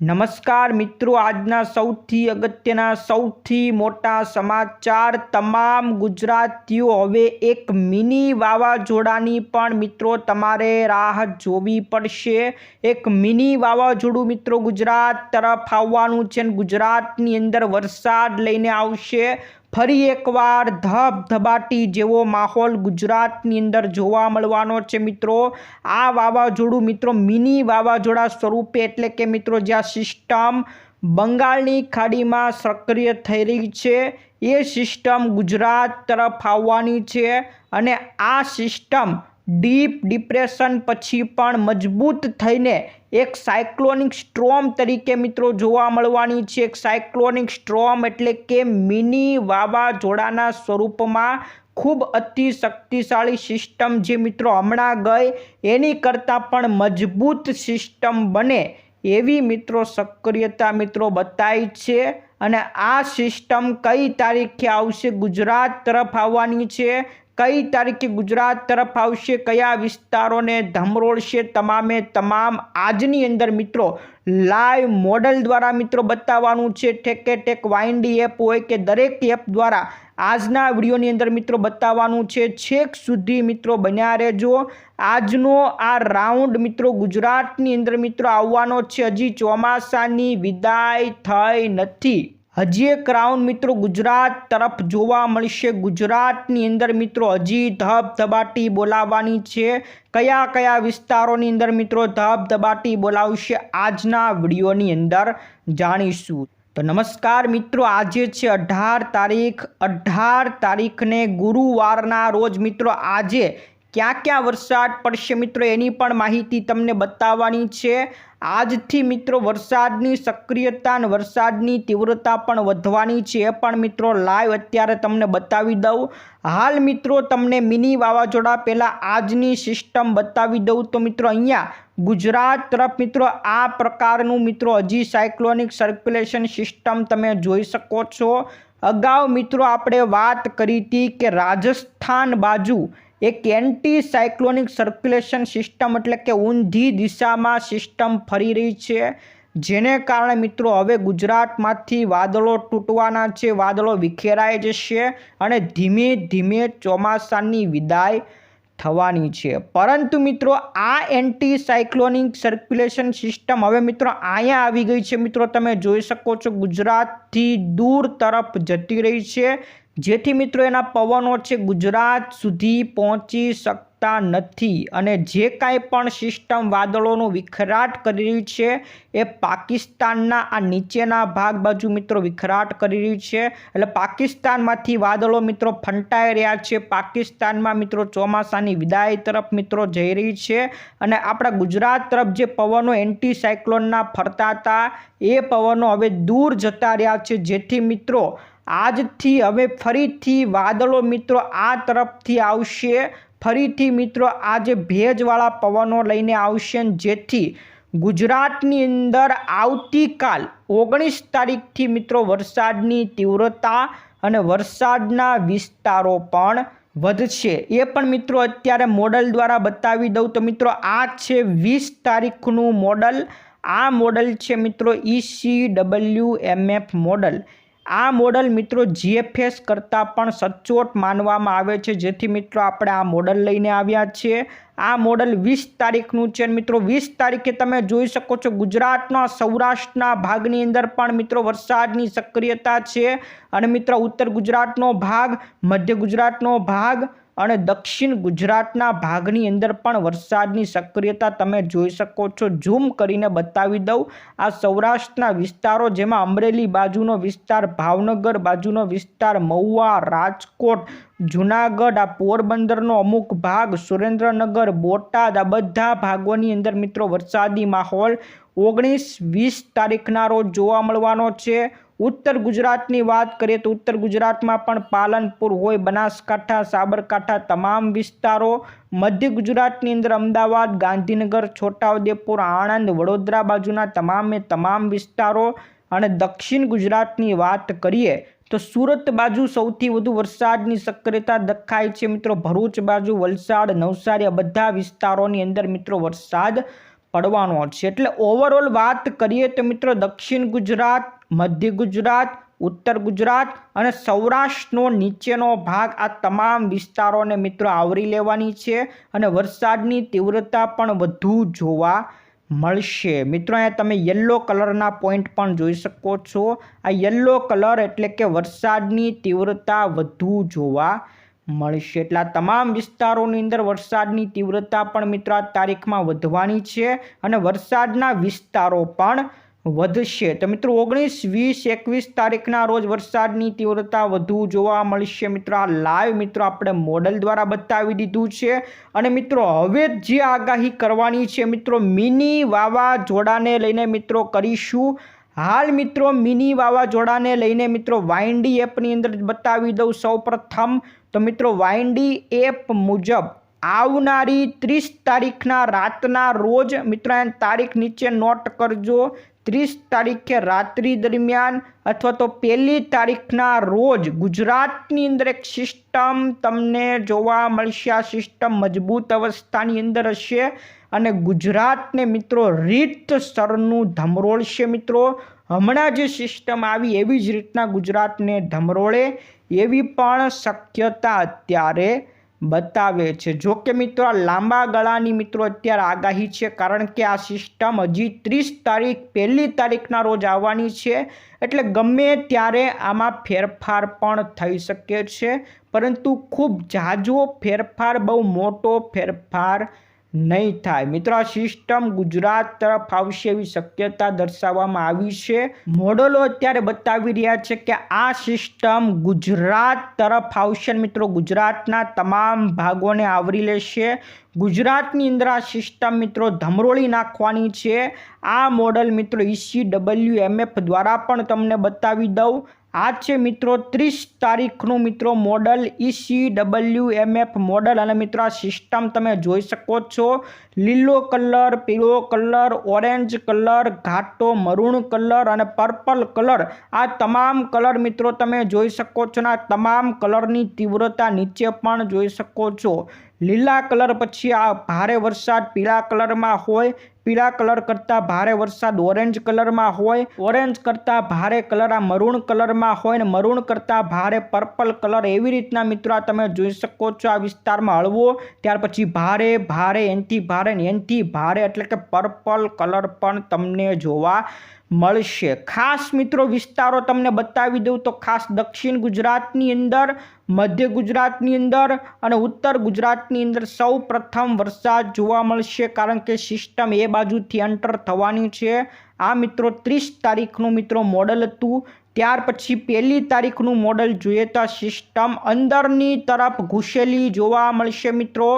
નમસ્કાર મિત્રો, આજના સૌથી અગત્યના, સૌથી મોટા સમાચાર તમામ ગુજરાતીઓ. હવે એક મિની વાવાઝોડાની પણ મિત્રો તમારે રાહ જોવી પડશે. એક મિની વાવાઝોડું મિત્રો ગુજરાત તરફ આવવાનું છે ગુજરાતની અંદર વરસાદ લઈને આવશે. ફરી એકવાર ધબધબાટી જેવો માહોલ ગુજરાતની અંદર જોવા મળવાનો છે મિત્રો. આ વાવાઝોડું મિત્રો મિની વાવાઝોડા સ્વરૂપે એટલે કે મિત્રો જ્યાં સિસ્ટમ બંગાળની ખાડીમાં સક્રિય થઈ રહી છે, એ સિસ્ટમ ગુજરાત તરફ આવવાની છે અને આ સિસ્ટમ ડીપ ડિપ્રેશન પછી પણ મજબૂત થઈને એક સાયક્લોનિક સ્ટ્રોમ તરીકે મિત્રો જોવા મળવાની છે. એક સાયક્લોનિક સ્ટ્રોમ એટલે કે મિની વાવાઝોડાના સ્વરૂપમાં ખૂબ અતિ શક્તિશાળી સિસ્ટમ જે મિત્રો હમણાં ગઈ, એની કરતાં પણ મજબૂત સિસ્ટમ બને એવી મિત્રો સક્રિયતા મિત્રો બતાવી છે. અને આ સિસ્ટમ કઈ તારીખે આવશે? ગુજરાત તરફ આવવાની છે. કઈ તારીખે ગુજરાત તરફ આવશે, કયા વિસ્તારોને ધમરોળશે, તમામે તમામ આજની અંદર મિત્રો લાઈવ મોડલ દ્વારા મિત્રો બતાવવાનું છે. ઠેકે ઠેક વાઇન્ડી એપ હોય કે દરેક એપ દ્વારા આજના વિડીયોની અંદર મિત્રો બતાવવાનું છે. છેક સુધી મિત્રો બન્યા રહેજો. આજનો આ રાઉન્ડ મિત્રો ગુજરાતની અંદર મિત્રો આવવાનો છે. હજી ચોમાસાની વિદાય થઈ નથી. હજી એક રાઉન્ડ મિત્રો ગુજરાત તરફ જોવા મળશે. ગુજરાતની અંદર મિત્રો હજી ધબધબાટી બોલાવવાની છે. કયા કયા વિસ્તારોની અંદર મિત્રો ધબધબાટી બોલાવશે આજના વિડીયોની અંદર જાણીશું. તો નમસ્કાર મિત્રો, આજે છે અઢાર તારીખ. અઢાર તારીખને ગુરુવારના રોજ મિત્રો આજે ક્યાં ક્યાં વરસાદ પડશે મિત્રો એની પણ માહિતી તમને બતાવવાની છે. આજથી મિત્રો વરસાદની સક્રિયતા અને વરસાદની તીવ્રતા પણ વધવાની છે. એ પણ મિત્રો લાઈવ અત્યારે તમને બતાવી દઉં. હાલ મિત્રો તમને મિની વાવાઝોડા પહેલાં આજની સિસ્ટમ બતાવી દઉં તો મિત્રો અહીંયા ગુજરાત તરફ મિત્રો આ પ્રકારનું મિત્રો હજી સાયક્લોનિક સર્ક્યુલેશન સિસ્ટમ તમે જોઈ શકો છો. અગાઉ મિત્રો આપણે વાત કરી હતી કે રાજસ્થાન બાજુ એક એન્ટી સાયક્લોનિક સર્ક્યુલેશન સિસ્ટમ એટલે કે ઊંધી દિશામાં સિસ્ટમ ફરી રહી છે. જેને કારણે મિત્રો હવે ગુજરાતમાંથી વાદળો તૂટવાના છે, વાદળો વિખેરાઈ જશે અને ધીમે ધીમે ચોમાસાની વિદાય થવાની છે. પરંતુ મિત્રો આ એન્ટી સાયક્લોનિક સર્ક્યુલેશન સિસ્ટમ હવે મિત્રો અહીંયા આવી ગઈ છે. મિત્રો તમે જોઈ શકો છો ગુજરાતથી દૂર તરફ જતી રહી છે. જેથી મિત્રો એના પવનો છે ગુજરાત સુધી પહોંચી શકતા નથી અને જે કાંઈ પણ સિસ્ટમ વાદળોનું વિખરાટ કરી રહી છે એ પાકિસ્તાનના આ નીચેના ભાગ બાજુ મિત્રો વિખરાટ કરી રહી છે. એટલે પાકિસ્તાનમાંથી વાદળો મિત્રો ફંટાઈ રહ્યા છે. પાકિસ્તાનમાં મિત્રો ચોમાસાની વિદાય તરફ મિત્રો જઈ રહી છે અને આપણા ગુજરાત તરફ જે પવનો એન્ટી સાયક્લોનના ફરતા હતા એ પવનો હવે દૂર જતા રહ્યા છે. જેથી મિત્રો આજથી હવે ફરીથી વાદળો મિત્રો આ તરફથી આવશે. ફરીથી મિત્રો આજે ભેજવાળા પવનો લઈને આવશે જેથી ગુજરાતની અંદર આવતીકાલ ઓગણીસ તારીખથી મિત્રો વરસાદની તીવ્રતા અને વરસાદના વિસ્તારો પણ વધશે. એ પણ મિત્રો અત્યારે મોડલ દ્વારા બતાવી દઉં તો મિત્રો આ છે વીસ તારીખનું મોડલ. આ મોડલ છે મિત્રો ઈસી ડબલ્યુ એમએફ મોડલ. આ મોડલ મિત્રો જીએફએસ કરતાં પણ સચોટ માનવામાં આવે છે. જેથી મિત્રો આપણે આ મોડલ લઈને આવ્યા છીએ. આ મોડલ વીસ તારીખનું છે મિત્રો વીસ તારીખે તમે જોઈ શકો છો ગુજરાતના સૌરાષ્ટ્રના ભાગની અંદર પણ મિત્રો વરસાદની સક્રિયતા છે. અને મિત્રો ઉત્તર ગુજરાતનો ભાગ, મધ્ય ગુજરાતનો ભાગ અને દક્ષિણ ગુજરાતના ભાગની અંદર પણ વરસાદની સક્રિયતા તમે જોઈ શકો છો. ઝૂમ કરીને બતાવી દઉં. આ સૌરાષ્ટ્રના વિસ્તારો જેમાં અમરેલી બાજુનો વિસ્તાર, ભાવનગર બાજુનો વિસ્તાર, મહુવા, રાજકોટ, જુનાગઢ, આ પોરબંદરનો અમુક ભાગ, સુરેન્દ્રનગર, બોટાદ, આ બધા ભાગોની અંદર મિત્રો વરસાદી માહોલ ઓગણીસ વીસ તારીખના રોજ જોવા મળવાનો છે. ઉત્તર ગુજરાતની વાત કરીએ તો ઉત્તર ગુજરાતમાં પણ પાલનપુર હોય, બનાસકાંઠા, સાબરકાંઠા તમામ વિસ્તારો, મધ્ય ગુજરાતની અંદર અમદાવાદ, ગાંધીનગર, છોટાઉદેપુર, આણંદ, વડોદરા બાજુના તમામે તમામ વિસ્તારો અને દક્ષિણ ગુજરાતની વાત કરીએ તો સુરત બાજુ સૌથી વધુ વરસાદની સક્રિયતા દખાય છે મિત્રો. ભરૂચ બાજુ વલસાડ, નવસારી આ બધા વિસ્તારોની અંદર મિત્રો વરસાદ પડવાનો છે. એટલે ઓવરઓલ વાત કરીએ તો મિત્રો દક્ષિણ ગુજરાત, મધ્ય ગુજરાત, ઉત્તર ગુજરાત અને સૌરાષ્ટ્રનો નીચેનો ભાગ આ તમામ વિસ્તારોને મિત્રો આવરી લેવાની છે અને વરસાદની તીવ્રતા પણ વધુ જોવા મળશે. મિત્રો અહીંયા તમે યલો કલરના પોઈન્ટ પણ જોઈ શકો છો. આ યલો કલર એટલે કે વરસાદની તીવ્રતા વધુ જોવા મળશે. એટલા તમામ વિસ્તારોની અંદર વરસાદની તીવ્રતા પણ મિત્રો આ તારીખમાં વધવાની છે અને વરસાદના વિસ્તારો પણ વધશે. તો મિત્રો ઓગણીસ, વીસ, એકવીસ તારીખના રોજ વરસાદની તીવ્રતા વધુ જોવા મળશે. મિત્રો આ લાઈવ મિત્રો આપણે મોડલ દ્વારા બતાવી દીધું છે. અને મિત્રો હવે જે આગાહી કરવાની છે, મિત્રો મિની વાવાઝોડાને લઈને મિત્રો કરીશું. હાલ મિત્રો મિની વાવાઝોડાને લઈને મિત્રો વાઇન્ડી એપની અંદર બતાવી દઉં સૌપ્રથમ, તો મિત્રો વાઇન્ડી એપ મુજબ આવનારી ત્રીસ તારીખના રાતના રોજ, મિત્રો તારીખ નીચે નોટ કરજો ત્રીસ તારીખે રાત્રિ દરમિયાન અથવા તો પહેલી તારીખના રોજ ગુજરાતની અંદર એક સિસ્ટમ તમને જોવા મળશે. આ સિસ્ટમ મજબૂત અવસ્થાની અંદર હશે અને ગુજરાતને મિત્રો રીત સરનું ધમરોળશે મિત્રો. હમણાં જે સિસ્ટમ આવી એવી જ રીતના ગુજરાતને ધમરોળે એવી પણ શક્યતા અત્યારે બતાવે છે. જો કે મિત્રો લાંબા ગાળાની મિત્રો અત્યારે આગાહી છે, કારણ કે આ સિસ્ટમ હજી ત્રીસ તારીખ, પહેલી તારીખના રોજ આવવાની છે. એટલે ગમે ત્યારે આમાં ફેરફાર પણ થઈ શકે છે. પરંતુ ખૂબ ઝાઝો ફેરફાર, બહુ મોટો ફેરફાર નહીં થાય. મિત્રો, આ સિસ્ટમ ગુજરાત તરફ આવશે એવી શક્યતા દર્શાવવામાં આવી છે. મોડલો અત્યારે બતાવી રહ્યા છે કે આ સિસ્ટમ ગુજરાત તરફ આવશે મિત્રો, ગુજરાતના તમામ ભાગોને આવરી લેશે. ગુજરાતની અંદર આ સિસ્ટમ મિત્રો ધમરોળી નાખવાની છે. આ મોડલ મિત્રો ઈસી ડબલ્યુ એમએફ દ્વારા પણ તમને બતાવી દઉં. આ છે મિત્રો ત્રીસ તારીખનું મિત્રો model EC W MF model. અને મિત્રો આ સિસ્ટમ તમે જોઈ શકો છો. લીલો કલર, પીળો કલર ઓરેન્જ કલર, ઘાટો, મરૂણ કલર અને પર્પલ કલર. આ તમામ કલર મિત્રો તમે જોઈ શકો છો અને તમામ કલરની તીવ્રતા નીચે પણ જોઈ શકો છો. લીલા કલર પછી આ ભારે વરસાદ પીળા કલરમાં હોય, પીળા કલર કરતાં ભારે વરસાદ ઓરેન્જ કલરમાં હોય, ઓરેન્જ કરતાં ભારે કલર આ મરૂણ કલરમાં હોય ને મરૂણ કરતાં ભારે પર્પલ કલર એવી રીતના મિત્રો આ તમે જોઈ શકો છો આ વિસ્તારમાં હળવો, ત્યાર પછી ભારે ભારે, એનથી ભારે ને એનથી ભારે એટલે કે પર્પલ કલર પણ તમને જોવા મળશે. ખાસ મિત્રો, વિસ્તારો તમને બતાવી દઉં તો ખાસ દક્ષિણ ગુજરાતની અંદર, મધ્ય ગુજરાતની અંદર અને ઉત્તર ગુજરાતની અંદર સૌ પ્રથમ વરસાદ જોવા મળશે કારણ કે સિસ્ટમ એ બાજુથી એન્ટર થવાની છે. આ મિત્રો, ત્રીસ તારીખનું મિત્રો મોડલ હતું. ત્યાર પછી પહેલી તારીખનું મોડલ જોઈએ તો સિસ્ટમ અંદરની તરફ ઘૂસેલી જોવા મળશે મિત્રો.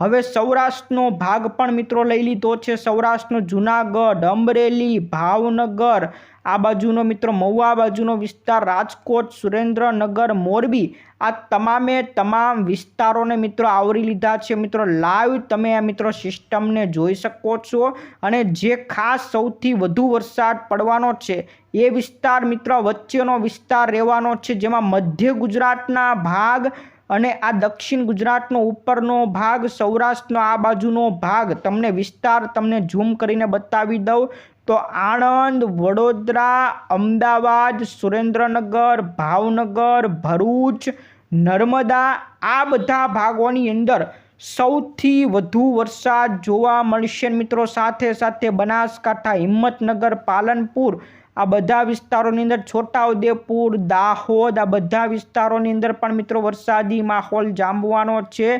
હવે સૌરાષ્ટ્રનો ભાગ પણ મિત્રો લઈ લીધો છે. સૌરાષ્ટ્રનો જુનાગઢ, અમરેલી, ભાવનગર આ બાજુનો મિત્રો, મહુવા બાજુનો વિસ્તાર, રાજકોટ, સુરેન્દ્રનગર, મોરબી, આ તમામે તમામ વિસ્તારોને મિત્રો આવરી લીધા છે. મિત્રો લાઈવ તમે આ મિત્રો સિસ્ટમને જોઈ શકો છો અને જે ખાસ સૌથી વધુ વરસાદ પડવાનો છે એ વિસ્તાર મિત્રો વચ્ચેનો વિસ્તાર રહેવાનો છે, જેમાં મધ્ય ગુજરાતના ભાગ અને આ દક્ષિણ ગુજરાતનો ઉપરનો ભાગ, સૌરાષ્ટ્રનો આ બાજુનો ભાગ, તમને વિસ્તાર તમને ઝૂમ કરીને બતાવી દઉં. તો આણંદ, વડોદરા, અમદાવાદ, સુરેન્દ્રનગર, ભાવનગર, ભરૂચ, નર્મદા આ બધા ભાગોની અંદર સૌથી વધુ વરસાદ જોવા મળશે મિત્રો. સાથે સાથે બનાસકાંઠા, હિંમતનગર, પાલનપુર આ બધા વિસ્તારોની અંદર છોટાઉદેપુર, દાહોદ, આ બધા વિસ્તારોની અંદર પણ મિત્રો વરસાદી માહોલ જામવાનો છે.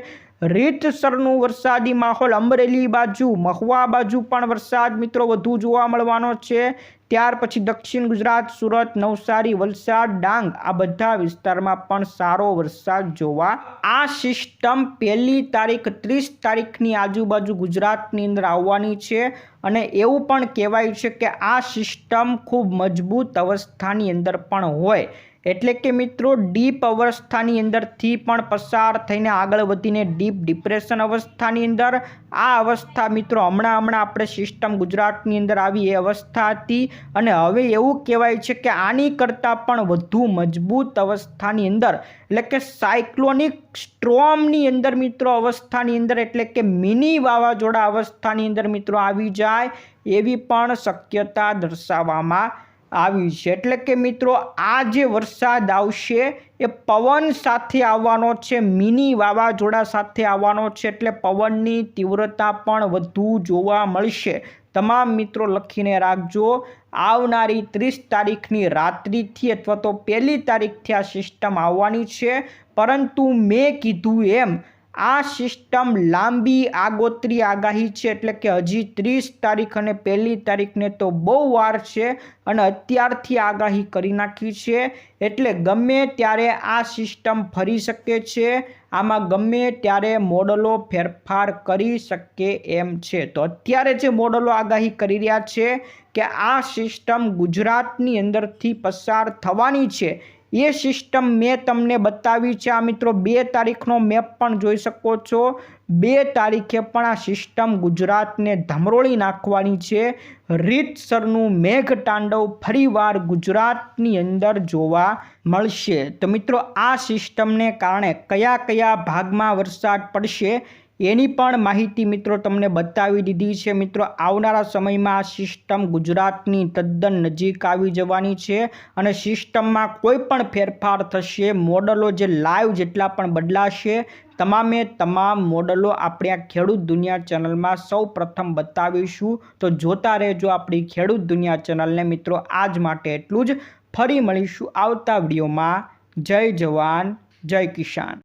રીતસરનું વરસાદી માહોલ અમરેલી બાજુ, મહુવા બાજુ પણ વરસાદ મિત્રો વધુ જોવા મળવાનો છે. ત્યાર પછી દક્ષિણ ગુજરાત, સુરત, નવસારી, વલસાડ, ડાંગ આ બધા વિસ્તારમાં પણ સારો વરસાદ જોવા આ સિસ્ટમ પહેલી તારીખ ત્રીસ તારીખની આજુબાજુ ગુજરાતની અંદર આવવાની છે. અને એવું પણ કહેવાય છે કે આ સિસ્ટમ ખૂબ મજબૂત અવસ્થાની અંદર પણ હોય. એટલે કે મિત્રો, ડીપ અવસ્થાની અંદરથી પણ પસાર થઈને આગળ વધીને ડીપ ડિપ્રેશન અવસ્થાની અંદર, આ અવસ્થા મિત્રો હમણાં હમણાં આપણે સિસ્ટમ ગુજરાતની અંદર આવી એ અવસ્થા હતી. અને હવે એવું કહેવાય છે કે આની કરતાં પણ વધુ મજબૂત અવસ્થાની અંદર, એટલે કે સાયક્લોનિક સ્ટ્રોમની અંદર મિત્રો અવસ્થાની અંદર, એટલે કે મિની વાવાઝોડા અવસ્થાની અંદર મિત્રો આવી જાય એવી પણ શક્યતા દર્શાવવામાં આવી છે. એટલે કે મિત્રો, આ જે વરસાદ આવશે, એ પવન સાથે આવવાનો છે, મિની વાવાઝોડા સાથે આવવાનો છે, એટલે પવનની તીવ્રતા પણ વધુ જોવા મળશે. તમામ મિત્રો લખીને રાખજો, આવનારી ત્રીસ તારીખની રાત્રિથી અથવા તો પહેલી તારીખથી આ સિસ્ટમ આવવાની છે. પરંતુ મેં કીધું એમ આ સિસ્ટમ લાંબી આગોતરી આગાહી છે એટલે કે હજી ત્રીસ તારીખ અને પહેલી તારીખને તો બહુ વાર છે અને અત્યારથી આગાહી કરી નાખી છે. એટલે ગમે ત્યારે આ સિસ્ટમ ફરી શકે છે, આમાં ગમે ત્યારે મોડલો ફેરફાર કરી શકે એમ છે. તો અત્યારે જે મોડલો આગાહી કરી રહ્યા છે કે આ સિસ્ટમ ગુજરાતની અંદરથી પસાર થવાની છે એ સિસ્ટમ મેં તમને બતાવી છે. આ મિત્રો બે તારીખનો મેપ પણ જોઈ શકો છો. બે તારીખે પણ આ સિસ્ટમ ગુજરાતને ધમરોળી નાખવાની છે. રીતસરનું મેઘ તાંડવ ફરીવાર ગુજરાતની અંદર જોવા મળશે. તો મિત્રો, આ સિસ્ટમને કારણે કયા કયા ભાગમાં વરસાદ પડશે એની પણ માહિતી મિત્રો તમને બતાવી દીધી છે. મિત્રો, આવનારા સમયમાં આ સિસ્ટમ ગુજરાતની તદ્દન નજીક આવી જવાની છે અને સિસ્ટમમાં કોઈ પણ ફેરફાર થશે, મોડલો જે લાઈવ જેટલા પણ બદલાશે, તમામે તમામ મોડલો આપણે આ ખેડૂત દુનિયા ચેનલમાં સૌ પ્રથમ બતાવીશું. તો જોતા રહેજો આપણી ખેડૂત દુનિયા ચેનલને મિત્રો, આજ માટે એટલું જ. ફરી મળીશું આવતા વિડીયોમાં. જય જવાન, જય કિસાન.